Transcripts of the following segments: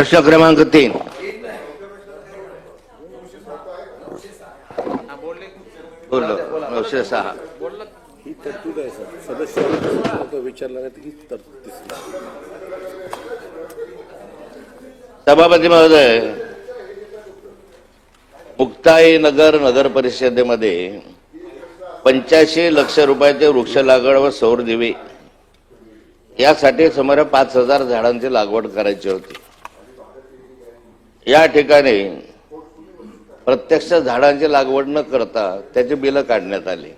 प्रश्न क्रमांक तीन. बोललो. नऊशे सहा. ही तरतूद आहे सर. सदस्य विचारला नाही ही तरतूद दिसली सभापती महोदय मुक्ताई नगर नगर परिषदेमध्ये पंच्याऐंशी लक्ष रुपयाचे वृक्ष लागवड व सौर दिवे यासाठी सुमारे पाच हजार झाडांची लागवड करायची होती. या ठिकाणी प्रत्यक्ष झाडांची लागवड न करता त्याची बिलं काढण्यात आली.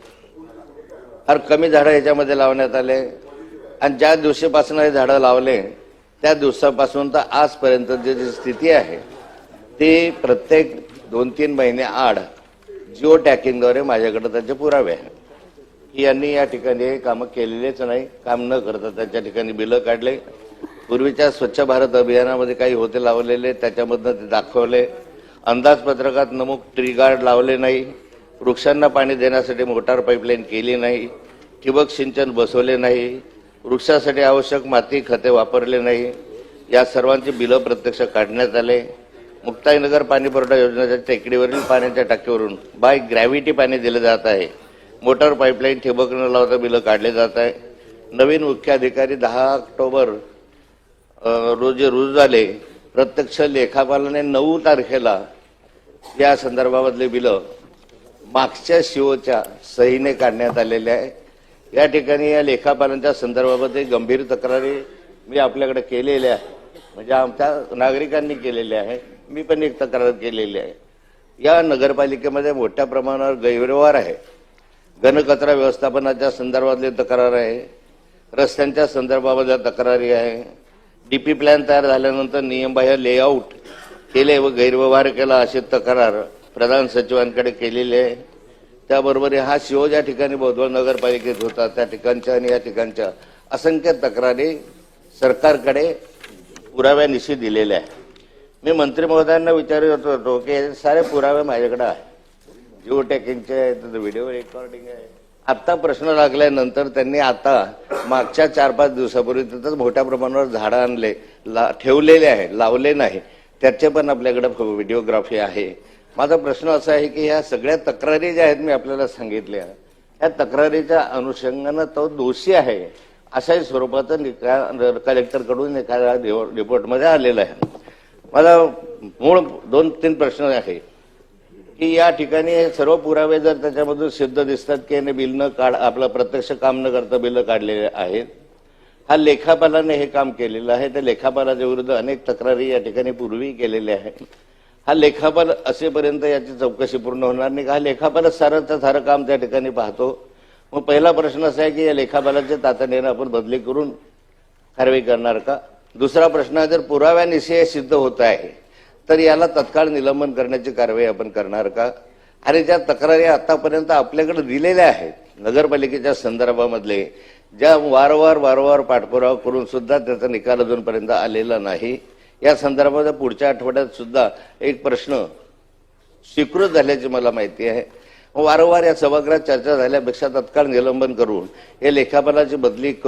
फार कमी झाडं याच्यामध्ये लावण्यात आले. आणि ज्या दिवशीपासून हे झाडं लावले त्या दिवसापासून तर आजपर्यंत जी स्थिती आहे ती प्रत्येक दोन तीन महिने आड जिओ टॅकिंगद्वारे माझ्याकडे त्याचे पुरावे आहे की यांनी या ठिकाणी कामं केलेलेच नाही काम न करता त्याच्या ठिकाणी बिलं काढले. पूर्वीच्या स्वच्छ भारत अभियानामध्ये काही होते लावलेले त्याच्यामधनं ते दाखवले. अंदाजपत्रकात नमूक ट्री गार्ड लावले नाही. वृक्षांना पाणी देण्यासाठी मोटार पाईपलाईन केली नाही. ठिबक सिंचन बसवले नाही. वृक्षासाठी आवश्यक माती खते वापरले नाही. या सर्वांची बिलं प्रत्यक्ष काढण्यात आले. मुक्ताईनगर पाणी पुरवठा योजनेच्या टेकडीवरील पाण्याच्या टाकीवरून बाय ग्रॅव्हिटी पाणी दिले जात आहे. मोटर पाईपलाईन ठिबक न लावता बिलं काढले जात आहे. नवीन मुख्य अधिकारी दहा ऑक्टोबर रोजी रुजू झाले. प्रत्यक्ष लेखापालाने नऊ तारखेला या संदर्भामधले बिलं मागच्या शिओच्या सहीने काढण्यात आलेले आहे. या ठिकाणी या लेखापालांच्या संदर्भामध्ये गंभीर तक्रारी मी आपल्याकडे केलेल्या आहे म्हणजे आमच्या नागरिकांनी केलेल्या आहे मी पण एक तक्रार केलेली आहे. या नगरपालिकेमध्ये मोठ्या प्रमाणावर गैरव्यवहार आहे. घनकचरा व्यवस्थापनाच्या संदर्भातली तक्रार आहे. रस्त्यांच्या संदर्भामध्ये तक्रारी आहे. डीपी प्लॅन तयार झाल्यानंतर नियमबाह्य लेआउट केले व गैरव्यवहार केला अशी तक्रार प्रधान सचिवांकडे केलेली आहे. त्याबरोबर हा शिव ज्या ठिकाणी बौद्ध नगरपालिकेत होता त्या ठिकाणच्या आणि या ठिकाणच्या असंख्य तक्रारी सरकारकडे पुराव्यानिशी दिलेल्या आहे मी मंत्री महोदयांना विचारत होतो की हे सारे पुरावे माझ्याकडे आहे जिओ टॅकिंगचे आहेत व्हिडिओ रेकॉर्डिंग आहे. आता प्रश्न लागल्यानंतर त्यांनी आता मागच्या चार पाच दिवसापूर्वी तिथंच मोठ्या प्रमाणावर झाडं आणले ला ठेवलेले आहे लावले नाही. त्याचे पण आपल्याकडे व्हिडिओग्राफी आहे. माझा प्रश्न असा आहे की ह्या सगळ्या तक्रारी ज्या आहेत मी आपल्याला सांगितल्या या तक्रारीच्या अनुषंगानं तो दोषी आहे अशाही स्वरूपाचं निकाल कलेक्टरकडून एखाद्या रिपोर्टमध्ये आलेला आहे. माझा मूळ दोन तीन प्रश्न आहे की या ठिकाणी हे सर्व पुरावे जर त्याच्यामधून सिद्ध दिसतात की याने बिल न काढ आपलं प्रत्यक्ष काम न करता बिलं काढलेले आहेत हा लेखापालाने हे काम केलेलं आहे. त्या लेखापालाच्या विरुद्ध अनेक तक्रारी या ठिकाणी पूर्वी केलेल्या आहेत. हा लेखापाल असेपर्यंत याची चौकशी पूर्ण होणार नाही. का हा लेखापालच सारंचं सारं काम त्या ठिकाणी पाहतो. मग पहिला प्रश्न असा आहे की या लेखापालाच्या तातडीनं आपण बदली करून कारवाई करणार का? दुसरा प्रश्न आहे जर पुराव्यानिशी सिद्ध होत आहे तर याला तत्काळ निलंबन करण्याची कारवाई आपण करणार का? आणि ज्या तक्रारी आतापर्यंत आपल्याकडे दिलेल्या आहेत नगरपालिकेच्या संदर्भामधले ज्या वारंवार वारंवार पाठपुरावा करून सुद्धा त्याचा निकाल अजूनपर्यंत आलेला नाही या संदर्भात पुढच्या आठवड्यात सुद्धा एक प्रश्न स्वीकृत झाल्याची मला माहिती आहे. वारंवार या सभागृहात चर्चा झाल्यापेक्षा तत्काळ निलंबन करून या लेखापालाची बदली करून